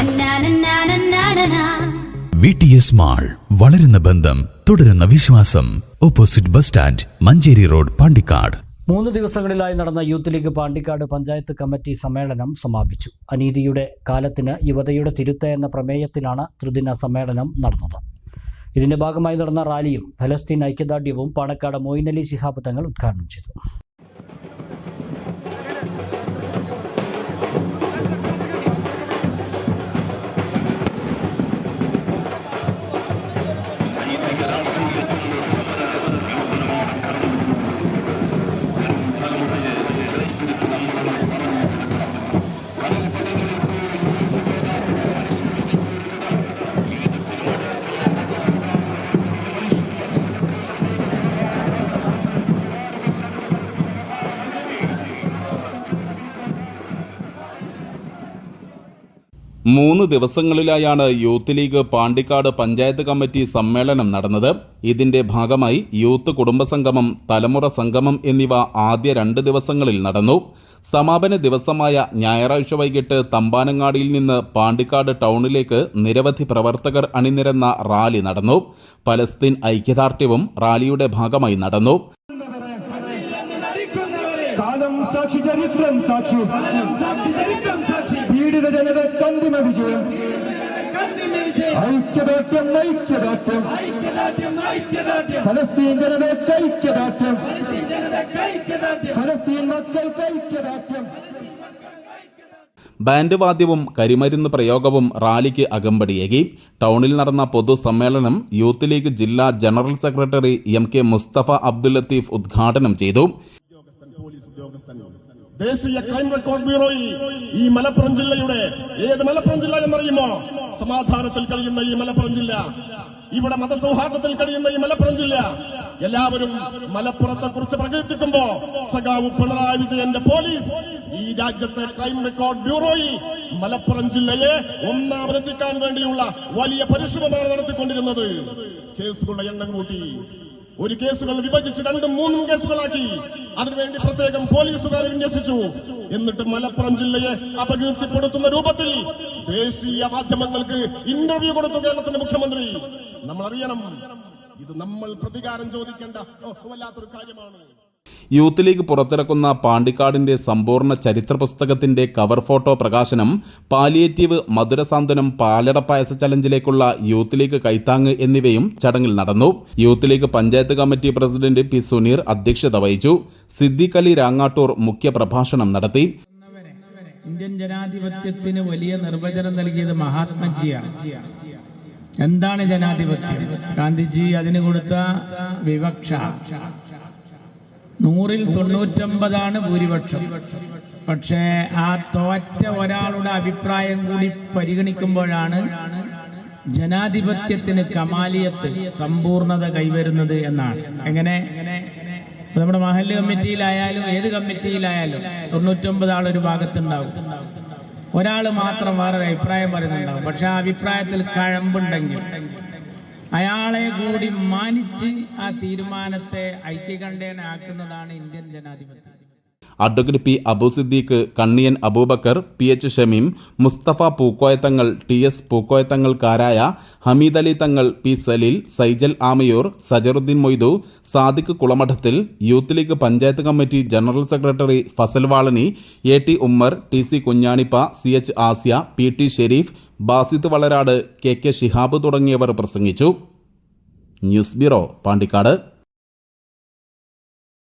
തന്നാനന്നാനന്നാനനാ. V T S mall വളരുന്ന ബന്ധം തുടരുന്ന വിശ്വാസം. Opposite bus stand Manjeri road Pandikkad. മൂന്ന് ദിവസങ്ങളിലായി നടന്ന youth league Pandikkad panchayat committee സമ്മേളനം സമാപിച്ചു. അനീതിയുടെ കാലത്തിന് യുവതയുടെ തിരുത്ത എന്ന പ്രമേയത്തിലാണ് ത്രിദിന സമ്മേളനം നടന്നത്. ഇതിന്റെ ഭാഗമായി നടന്ന റാലിയും ഫലസ്തീൻ ഐക്യദാർഢ്യവും പാണക്കാട് മൊയ്നലി ശിഹാബ് തങ്ങൾ ഉദ്ഘാടനം ചെയ്തു. മൂന്ന് ദിവസങ്ങളിലായാണ് youth league Pandikkad panchayat committee സമ്മേളനം നടന്നത്. ഇതിന്റെ ഭാഗമായി യൂത്ത് കുടുംബസംഗമം തലമുറ സംഗമം എന്നിവ ആദ്യ രണ്ട് ദിവസങ്ങളിൽ നടന്നു. സമാപന ദിവസമായ ഞായറാഴ്ച വൈകിട്ട് തമ്പാനങ്ങാടിയിൽ നിന്ന് പാണ്ടിക്കാട് ടൗണിലേക്ക് നിരവധി പ്രവർത്തകർ അണിനിരന്ന റാലി നടന്നു. പലസ്തീൻ ഐക്യദാർഢ്യവും റാലിയുടെ ഭാഗമായി നടന്നു. കാലം സാക്ഷി ചരിത്രം സാക്ഷി. പീഡിത ജനത കന്തിമ വിജയം. ഐക്യദാർഢ്യം ഐക്യദാർഢ്യം. ഫലസ്തീൻ ജനത ഐക്യദാർഢ്യം. ഫലസ്തീൻ മക്കൾക്ക് ഐക്യദാർഢ്യം. ബാൻഡ് വാദ്യവും കരിമരുന്ന് പ്രയോഗവും റാലിക്ക് അകമ്പടിയേകി. ടൗണിൽ നടന്ന പൊതുസമ്മേളനം യൂത്ത് ലീഗ് ജില്ലാ general secretary M K Mustafa Abdul Latheef ഉദ്ഘാടനം ചെയ്തു. ദേശീയ ക്രൈം റെക്കോർഡ് ബ്യൂറോയിൽ ഈ മലപ്പുറം ജില്ലയുടെ ഏത് മലപ്പുറം ജില്ല എന്നറിയുമോ? സമാധാനത്തിൽ കഴിയുന്ന ഈ മലപ്പുറം ജില്ല. ഇവിടെ മതസൗഹാർദ്ദത്തിൽ കഴിയുന്ന ഈ മലപ്പുറം ജില്ല. എല്ലാവരും മലപ്പുറത്തെ കുറിച്ച് പ്രകീർത്തിക്കുമ്പോ സഖാവ് പിണറായി വിജയന്റെ പോലീസ് ഈ രാജ്യത്തെ ക്രൈം റെക്കോർഡ് ബ്യൂറോയിൽ മലപ്പുറം ജില്ലയെ ഒന്നാമതെത്തിക്കാൻ വേണ്ടിയുള്ള വലിയ പരിശ്രമമാണ് നടത്തിക്കൊണ്ടിരുന്നത്. കേസുകളുടെ എണ്ണം കൂട്ടി ഒരു കേസുകൾ വിഭജിച്ച് രണ്ടും മൂന്നും കേസുകളാക്കി. അതിനുവേണ്ടി പ്രത്യേകം പോലീസുകാരെ വിന്യസിച്ചു. എന്നിട്ട് മലപ്പുറം ജില്ലയെ അപകീർത്തിപ്പെടുത്തുന്ന രൂപത്തിൽ ദേശീയ മാധ്യമങ്ങൾക്ക് ഇന്റർവ്യൂ കൊടുത്തു കേരളത്തിന്റെ മുഖ്യമന്ത്രി. നമ്മൾ അറിയണം ഇത് നമ്മൾ പ്രതികാരം ചോദിക്കേണ്ട വല്ലാത്തൊരു കാര്യമാണ്. യൂത്ത് ലീഗ് പുറത്തിറക്കുന്ന പാണ്ടിക്കാടിന്റെ സമ്പൂർണ ചരിത്ര പുസ്തകത്തിന്റെ കവർ ഫോട്ടോ പ്രകാശനം പാലിയേറ്റീവ് മധുരസാന്ത്വനം പാലട പായസ ചലഞ്ചിലേക്കുള്ള യൂത്ത് ലീഗ് കൈത്താങ് എന്നിവയും ചടങ്ങിൽ നടന്നു. Youth league panchayat committee president P Suneer അധ്യക്ഷത വഹിച്ചു. സിദ്ദിഖ് അലി രാങ്ങാട്ടൂർ മുഖ്യപ്രഭാഷണം നടത്തി. ഇന്ത്യൻ ജനാധിപത്യത്തിന് വലിയ നിർവചനം നൽകിയത് മഹാത്മജിയാണ്. എന്താണ് ജനാധിപത്യം? ഗാന്ധിജി അതിന് കൊടുത്ത വിവക്ഷ. നൂറിൽ തൊണ്ണൂറ്റൊമ്പതാണ് ഭൂരിപക്ഷം. പക്ഷേ ആ തോറ്റ ഒരാളുടെ അഭിപ്രായം കൂടി പരിഗണിക്കുമ്പോഴാണ് ജനാധിപത്യത്തിന് കമാലിയത്ത് സമ്പൂർണത കൈവരുന്നത് എന്നാണ്. എങ്ങനെ? നമ്മുടെ മഹല്ല് കമ്മിറ്റിയിലായാലും ഏത് കമ്മിറ്റിയിലായാലും തൊണ്ണൂറ്റൊമ്പത് ആളൊരു ഭാഗത്തുണ്ടാവും. ഒരാൾ മാത്രം വേറൊരു അഭിപ്രായം പറയുന്നുണ്ടാവും. പക്ഷെ ആ അഭിപ്രായത്തിൽ കഴമ്പുണ്ടെങ്കിൽ അയാളെ കൂടി മാനിച്ച് ആ തീരുമാനത്തെ ഐക്യകണ്ഠേനാക്കുന്നതാണ് ഇന്ത്യൻ ജനാധിപത്യം. Advocate P Abu Siddique Kanniyan Abubakar P H Shameem Mustafa Pookoyathangal T S പൂക്കോയത്തങ്ങൾക്കാരായ Hameed Ali Thangal P Saleel Saijal Amayur Sajaruddeen Moidu Sadiq Kulamadathil youth league panchayat committee general secretary Fasal Valani A T Ummer T C Kunjanippa C H Asiya P T Shareef Basid Valarad K K Shihab തുടങ്ങിയവർ പ്രസംഗിച്ചു. News bureau Pandikkad.